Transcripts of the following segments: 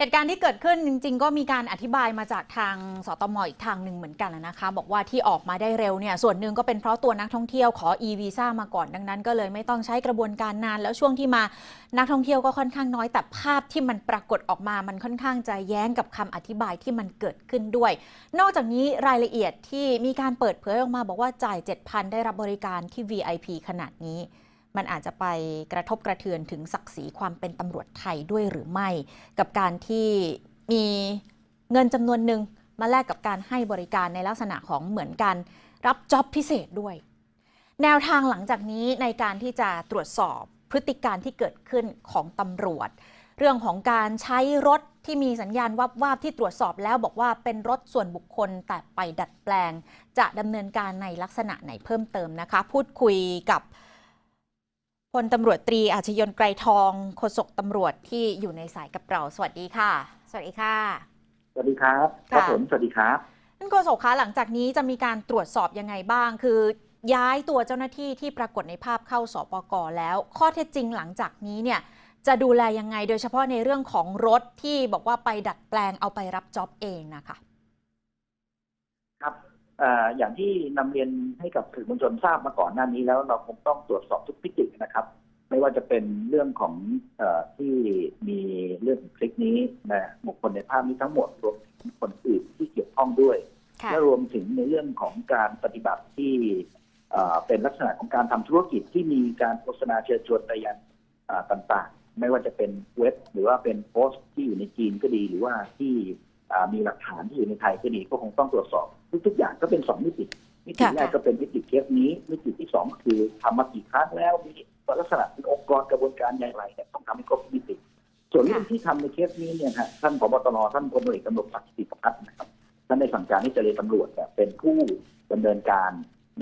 เหตุการณ์ที่เกิดขึ้นจริง ๆ ก็มีการอธิบายมาจากทางสตมอีกทางหนึ่งเหมือนกันนะคะ บอกว่าที่ออกมาได้เร็วเนี่ยส่วนหนึ่งก็เป็นเพราะตัวนักท่องเที่ยวขอ e วีซ่ามาก่อนดังนั้น ก็เลยไม่ต้องใช้กระบวนการนาน แล้วช่วงที่มานักท่องเที่ยวก็ค่อนข้างน้อยแต่ภาพที่มันปรากฏออกมามันค่อนข้างจะแย้งกับคำอธิบายที่มันเกิดขึ้นด้วย นอกจากนี้รายละเอียดที่มีการเปิดเผยออกมา บอกว่าจ่าย 7,000 ได้รับบริการที่ VIP ขนาดนี้ มันอาจจะไปกระทบกระเทือนถึงศักดิ์ศรีความเป็นตำรวจไทยด้วยหรือไม่ กับการที่มีเงินจำนวนหนึ่งมาแลกกับการให้บริการในลักษณะของเหมือนกัน รับจ็อบพิเศษด้วย แนวทางหลังจากนี้ในการที่จะตรวจสอบพฤติการที่เกิดขึ้นของตำรวจ เรื่องของการใช้รถที่มีสัญญาณวับวาบที่ตรวจสอบแล้วบอกว่าเป็นรถส่วนบุคคลแต่ไปดัดแปลง จะดำเนินการในลักษณะไหนเพิ่มเติมนะคะ พูดคุยกับ พลตำรวจตรีอาชยนไกรทองโฆษกตำรวจที่อยู่ในสายกับเรา สวัสดีค่ะ สวัสดีค่ะ สวัสดีครับค่ะครับผมสวัสดีครับท่านโฆษกคะหลังจากนี้จะมีการตรวจสอบยังไงบ้าง คือ ย้ายตัวเจ้าหน้าที่ที่ปรากฏในภาพเข้าสปกแล้ว ข้อเท็จจริงหลังจากนี้เนี่ยจะดูแลยังไงโดยเฉพาะในเรื่องของรถที่บอกว่าไปดัดแปลงเอาไปรับจ็อบเองนะคะครับเอ่ออย่างที่นำเรียนให้กับสื่อมวลชนทราบมาก่อนหน้านี้แล้วเราคงต้องตรวจสอบทุกพิจินะครับ ไม่ว่าจะเป็นเรื่องของเออที่มีเรื่องคลิปนี้นะบุคคลในภาพนี้ทั้งหมดรวมถึงคนอื่นที่เกี่ยวข้องด้วยค่ะและรวมถึงในเรื่องของการปฏิบัติที่เอ่อเป็นลักษณะของการทำธุรกิจที่มีการโฆษณาเชิญชวนไปยังอ่าต่างๆ ไม่ว่าจะเป็นเว็บ หรือว่าเป็นโพสต์ที่อยู่ในจีนก็ดีหรือว่าที่อ่า มีหลักฐานที่อยู่ในไทยก็ดีก็คงต้องตรวจสอบ ทุกๆอย่างก็เป็นสองมิติมิติค่ะแรกก็เป็นมิติเคสนี้ มิติที่สองคือทำมากี่ครั้งแล้วมีลักษณะเป็นองค์กรกระบวนการอย่างไรเนี่ยต้องทำให้ครบมิติ ส่วนเรื่องที่ทำในเคสนี้เนี่ยฮะท่านผบตรท่านพลเอกกำลังศักดิ์สิทธิ์พัฒน์นะครับท่านได้สั่งการให้เจรตำรวจเนี่ยเป็นผู้ดำเนินการ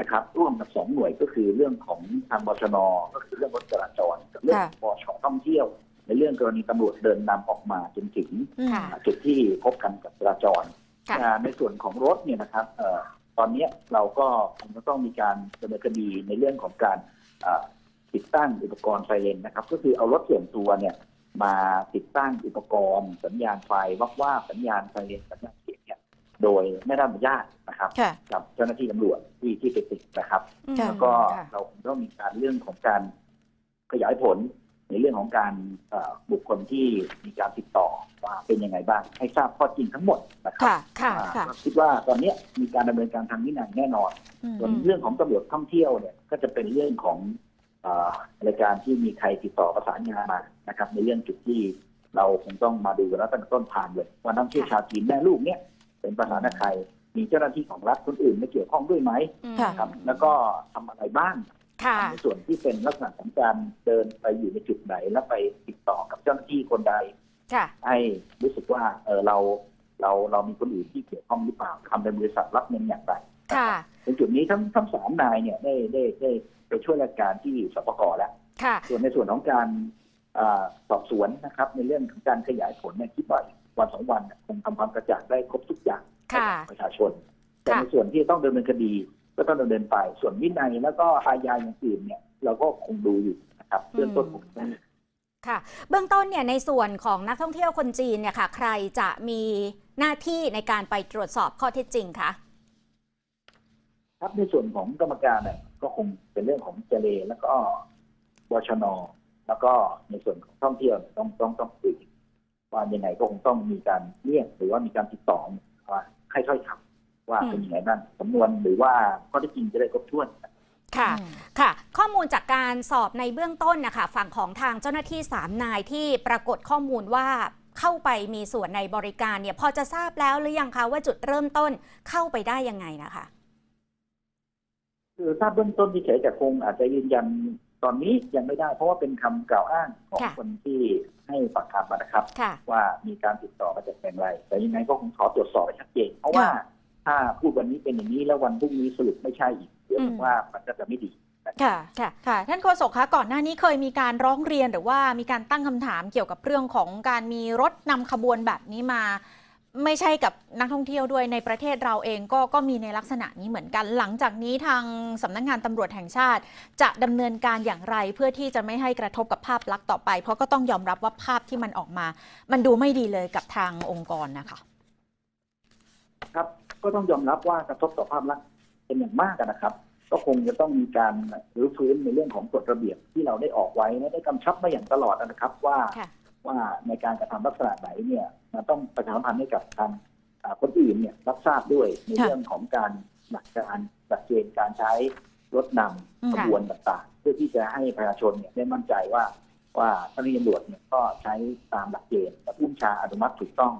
นะครับ ร่วมกับสองหน่วยก็คือเรื่องของทางบชนก็คือเรื่องรถจราจรกับเรื่องของบชท่องเที่ยว ในเรื่องกรณีตำรวจเดินนำออกมาจนถึงอืมค่ะ จุดที่พบกันกับจราจรค่ะ อ่าในส่วนของรถเนี่ยนะครับเอ่อตอนเนี้ยเราก็คงจะต้องมีการดำเนินคดีในเรื่องของการอ่าติดตั้งอุปกรณ์ไฟเลนนะครับ ก็คือเอารถส่วนตัวเนี่ยมาติดตั้งอุปกรณ์ สัญญาณไฟวับว่าบสัญญาณไฟเลนสัญญาณเสียงเนี่ยโดยไม่ได้รับอนุญาตนะครับค่ะ กับเจ้าหน้าที่ตำรวจที่ที่ไปติดนะครับ อืมค่ะแล้วก็ค่ะ เราคงต้องมีการเรื่องของการขยายผล ในเรื่องของการเอ่อบุคคลที่มีการติดต่อว่าเป็นยังไงบ้าง ให้ทราบข้อจริงทั้งหมดนะครับค่ะค่ะอ่าค่ะก็คิดว่าตอนเนี้ยมีการดำเนินการทางวินัยแน่นอนอืมส่วนเรื่องของตำรวจท่องเที่ยวเนี่ยก็จะเป็นเรื่องของเอ่อรายการที่มีใครติดต่อประสานงานมานะครับ ในเรื่องจุดที่เราคงต้องมาดูกันแล้วตั้งแต่ต้นทางเลยว่านักท่องเที่ยวชาวจีนแม่ลูกเนี่ยเป็นประสานใครมีเจ้าหน้าที่ของรัฐคนอื่นไม่เกี่ยวข้องด้วยไหมอืมค่ะครับแล้วก็ทำอะไรบ้างค่ะ ในส่วนที่เป็นลักษณะของการเดินไปอยู่ในจุดไหนแล้วไปติดต่อกับเจ้าหน้าที่คนใดค่ะให้รู้สึกว่าเออเราเราเรามีคนอื่นที่เกี่ยวข้องหรือเปล่าทำเป็นบริษัทรับเงินอย่างไรค่ะในจุดนี้ทั้งทั้งสามนายเนี่ยได้ได้ได้ไปช่วยราชการที่สปกแล้วค่ะส่วนในส่วนของการอาสอบสวนนะครับ ในเรื่องของการขยายผลเนี่ยคิดว่าอีกวันสองวันเนี่ยคงทำความกระจ่างได้ครบทุกอย่างให้ค่ะกับประชาชน แต่ในส่วนที่ต้องดำเนินคดี ก็ต้องดำเนินไป ส่วนวินัยแล้วก็อาญาอย่างอื่นเนี่ย เราก็คงดูอยู่นะครับเรื่องต้นผมต้องค่ะเบื้องต้นเนี่ยในส่วนของนักท่องเที่ยวคนจีนเนี่ยค่ะ ใครจะมีหน้าที่ในการไปตรวจสอบข้อเท็จจริงคะครับในส่วนของกรรมการเนี่ยก็คงเป็นเรื่องของเจเลแล้วก็บชน แล้วก็ในส่วนของท่องเที่ยวเนี่ยต้องต้องต้องคุยว่ายังไงก็คงต้องมีการเรียกหรือว่ามีการติดต่อว่าให้ถ้อยคำ ว่าอืมเป็นยังไงบ้างสำนวนหรือว่าข้อเท็จจริงจะได้ครบถ้วนค่ะอืมค่ะ ข้อมูลจากการสอบในเบื้องต้นนะคะ ฝั่งของทางเจ้าหน้าที่สามนายที่ปรากฏข้อมูลว่าเข้าไปมีส่วนในบริการเนี่ย พอจะทราบแล้วหรือยังคะว่าจุดเริ่มต้นเข้าไปได้ยังไงนะคะคือถ้าเบื้องต้นที่เฉยแต่คงอาจจะยืนยันตอนนี้ยังไม่ได้ เพราะว่าเป็นคำกล่าวอ้างของค่ะคนที่ให้ปากคำมานะครับค่ะว่ามีการติดต่อมาจากแหล่งไร แต่ยังไงก็คงขอตรวจสอบให้ชัดเจนเพราะว่าค่ะ ถ้าพูดวันนี้เป็นอย่างนี้แล้ววันพรุ่งนี้สรุปไม่ใช่อีกเดี๋ยวอืผมมว่ามันก็จะไม่ดีค่ะค่ะค่ะท่านโฆษกคะก่อนหน้านี้เคยมีการร้องเรียนหรือว่ามีการตั้งคำถามเกี่ยวกับเรื่องของการมีรถนำขบวนแบบนี้มา ไม่ใช่กับนักท่องเที่ยวด้วยในประเทศเราเองก็ก็มีในลักษณะนี้เหมือนกัน หลังจากนี้ทางสำนักงานตำรวจแห่งชาติ จะดำเนินการอย่างไรเพื่อที่จะไม่ให้กระทบกับภาพลักษณ์ต่อไป เพราะก็ต้องยอมรับว่าภาพที่มันออกมา มันดูไม่ดีเลยกับทางองค์กรนะคะ ครับ ก็ต้องยอมรับว่ากระทบต่อภาพลักษณ์เป็นอย่างมากอะนะครับ ก็คงจะต้องมีการรื้อฟื้นในเรื่องของกฎระเบียบที่เราได้ออกไว้และได้กำชับมาอย่างตลอดนะครับว่าค่ะว่าในการกระทำลักษณะไหนเนี่ยมันต้องประชาสัมพันธ์ให้กับทางอ่าคนอื่นเนี่ยรับทราบด้วยในค่ะเรื่องของการหลักการหลักเกณฑ์การใช้รถนอืมำขบวนต่างๆ เพื่อที่จะให้ประชาชนเนี่ยได้มั่นใจว่าว่าเจ้าหน้าที่ตำรวจเนี่ยก็ใช้ตามหลักเกณฑ์และผู้บัญชาอนุมัติถูกต้อง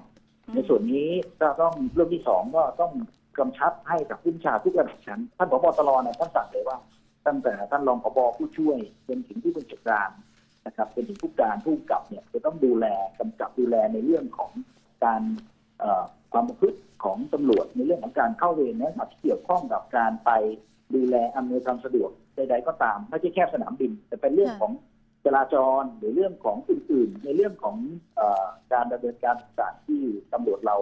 ในส่วนนี้ก็ต้องเรื่องที่สองก็ต้องกำชับให้กับผู้บัญชาทุกระดับชั้นท่านผบตรเนี่ยท่านสั่งเลยว่า ตั้งแต่ท่านรองผบผู้ช่วยจนถึงผู้บัญชาการนะครับจนถึงผู้การผู้กำกับเนี่ยจะต้องดูแลกำกับดูแลในเรื่องของการความประพฤติของตำรวจในเรื่องของการเข้าเวรนะครับที่เกี่ยวข้องกับการไปดูแลอำนวยความสะดวกใดๆก็ตาม ไม่ใช่แค่สนามบิน แต่เป็นเรื่องของ ราจรหรือเรื่องของอื่นๆ ในเรื่องของเออการดำเนินการต่างๆที่ตำรวจเรา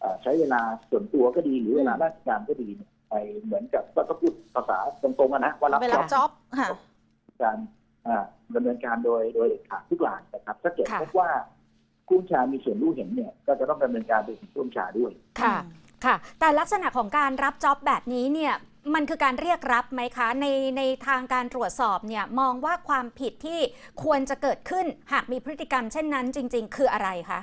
เอ่อใช้เวลาส่วนตัวก็ดีหรือเวลาราชการก็ดีเนี่ยไปเหมือนกับก็ต้องพูดภาษาตรงๆอะนะว่ารับเวลาจ็อบจ็อบค่ะการอ่าดำเนินการโดยโดยเด็ดขาดทุกรายนะครับ ถ้าเกิดค่ะพบว่าผู้บัญชามีส่วนรู้เห็นเนี่ย ก็จะต้องดำเนินการไปถึงผู้บัญชาด้วยค่ะค่ะ แต่ลักษณะของการรับจ็อบแบบนี้เนี่ย มันคือการเรียกรับไหมคะ ในในทางการตรวจสอบเนี่ยมองว่าความผิดที่ควรจะเกิดขึ้นหากมีพฤติกรรมเช่นนั้นจริง ๆ คืออะไรคะ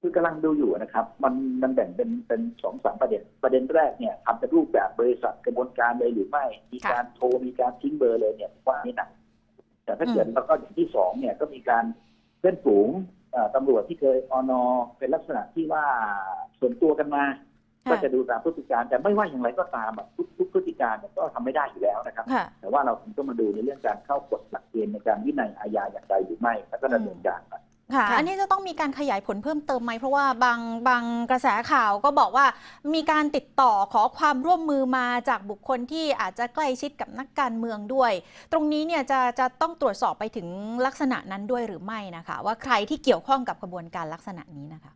คือกำลังดูอยู่นะครับ มันมันแบ่งเป็นเป็นสองสามประเด็น ประเด็นแรกเนี่ยทำเป็นรูปแบบบริษัทกระบวนการเลยหรือไม่ มีการโทรมีการทิ้งเบอร์เลยเนี่ยว่านี่หนักแต่ถ้าเกิดอืมแล้วก็อย่างที่สองเนี่ยก็มีการเล่นฝูงเอ่อตำรวจที่เคยอนอเป็นลักษณะที่ว่าส่วนตัวกันมา ก็จะดูตามพฤติการแต่ไม่ว่าอย่างไรก็ตามอะทุกทุกพฤติการเนี่ยก็ทำไม่ได้อยู่แล้วนะครับค่ะแต่ว่าเราคงต้องมาดูในเรื่องการเข้ากฎหลักเกณฑ์ในการวินัยอาญาอย่างไรหรือไม่แล้วก็ดำเนินการไปค่ะค่ะ อันนี้จะต้องมีการขยายผลเพิ่มเติมไหมเพราะว่าบางบางกระแสข่าวก็บอกว่ามีการติดต่อขอความร่วมมือมาจากบุคคลที่อาจจะใกล้ชิดกับนักการเมืองด้วย ตรงนี้เนี่ยจะจะต้องตรวจสอบไปถึงลักษณะนั้นด้วยหรือไม่นะคะ ว่าใครที่เกี่ยวข้องกับกระบวนการลักษณะนี้นะคะ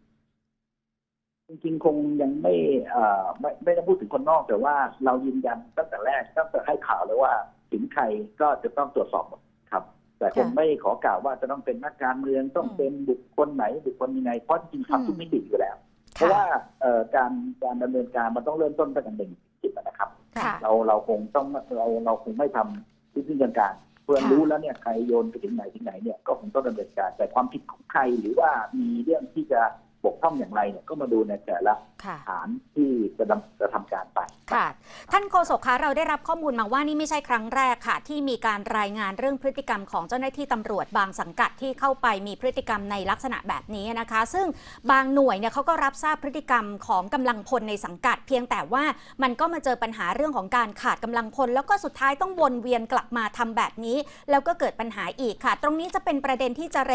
จริงๆคงยังไม่เอ่อไม่ไม่ต้องพูดถึงคนนอกแต่ว่าเรายืนยันตั้งแต่แรกตั้งแต่ให้ข่าวเลยว่าถึงใครก็จะต้องตรวจสอบหมดครับ แต่คงค่ะไม่ขอกล่าวว่าจะต้องเป็นนักการเมืองต้องเป็นบุคคลไหนบุคคลยังไงเพราะจริงๆอืมทำทุกมิติอยู่แล้ว เพราะว่าเอ่อการการดำเนินการมันต้องเริ่มต้นตั้งแต่หนึ่งจิตนะครับค่ะเราเราคงต้องเราเราคงไม่ทำทุกสิ่งการเพื่อค่ะรู้แล้วเนี่ยใครโยนไปถึงไหนถึงไหนเนี่ยก็คงต้องดำเนินการแต่ความผิดของใครหรือว่ามีเรื่องที่จะ บกพร่องอย่างไรเนี่ยก็มาดูในแต่ละค่ะฐานที่จะดำจะทำการไปค่ะ ท่านโฆษกคะเราได้รับข้อมูลมาว่านี่ไม่ใช่ครั้งแรกค่ะ ที่มีการรายงานเรื่องพฤติกรรมของเจ้าหน้าที่ตำรวจบางสังกัดที่เข้าไปมีพฤติกรรมในลักษณะแบบนี้นะคะ ซึ่งบางหน่วยเนี่ยเขาก็รับทราบพฤติกรรมของกำลังพลในสังกัด เพียงแต่ว่ามันก็มาเจอปัญหาเรื่องของการขาดกำลังพล แล้วก็สุดท้ายต้องวนเวียนกลับมาทำแบบนี้ แล้วก็เกิดปัญหาอีกค่ะ ตรงนี้จะเป็นประเด็นที่เจเร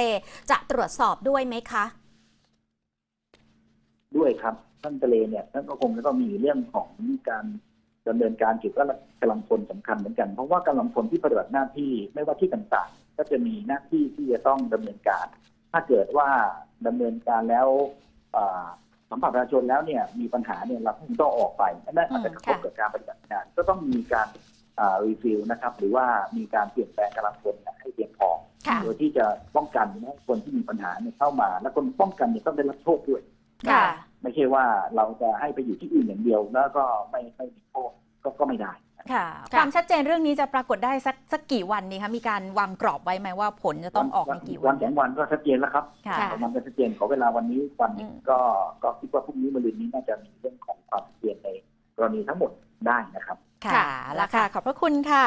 จะตรวจสอบด้วยไหมคะ ด้วยครับท่านทะเลเนี่ยท่านก็คงจะต้องมีเรื่องของการดำเนินการเกี่ยวกับกำลังพลสำคัญเหมือนกัน เพราะว่ากำลังพลที่ปฏิบัติหน้าที่ไม่ว่าที่ต่างๆ ก็จะมีหน้าที่ที่จะต้องดำเนินการ ถ้าเกิดว่าดำเนินการแล้วอ่าสัมผัสประชาชนแล้วเนี่ยมีปัญหาเนี่ยเราคงต้องออกไปนั่นอาจจะกระทบกับการปฏิบัติงาน ก็ต้องมีการรีฟิลนะครับ หรือว่ามีการเปลี่ยนแปลงกำลังพลให้เพียงพอค่ะโดยที่จะป้องกันไม่ให้คนที่มีปัญหาเนี่ยเข้ามา และคนป้องกันเนี่ยต้องได้รับโทษด้วย ค่ะไม่ใช่ว่าเราจะให้ไปอยู่ที่อื่นอย่างเดียว แล้วก็ไม่ไม่มีโทษก็ก็ไม่ได้ค่ะค่ะ ความชัดเจนเรื่องนี้จะปรากฏได้สักสักกี่วันนี้คะมีการวางกรอบไว้ไหมว่าผลจะต้องออกในกี่วัวันนสองวันก็ชัดเจนแล้วครับค่ะค่ะประมาณก็ชัดเจนขอเวลาวันนี้วันหนึ่งอืมก็ก็คิดว่าพรุ่งนี้มะรืนนี้น่าจะมีเรื่องของความชัดเจนในกรณีทั้งหมดได้นะครับ ค่ะแล้วค่ะขอบพระคุณค่ะ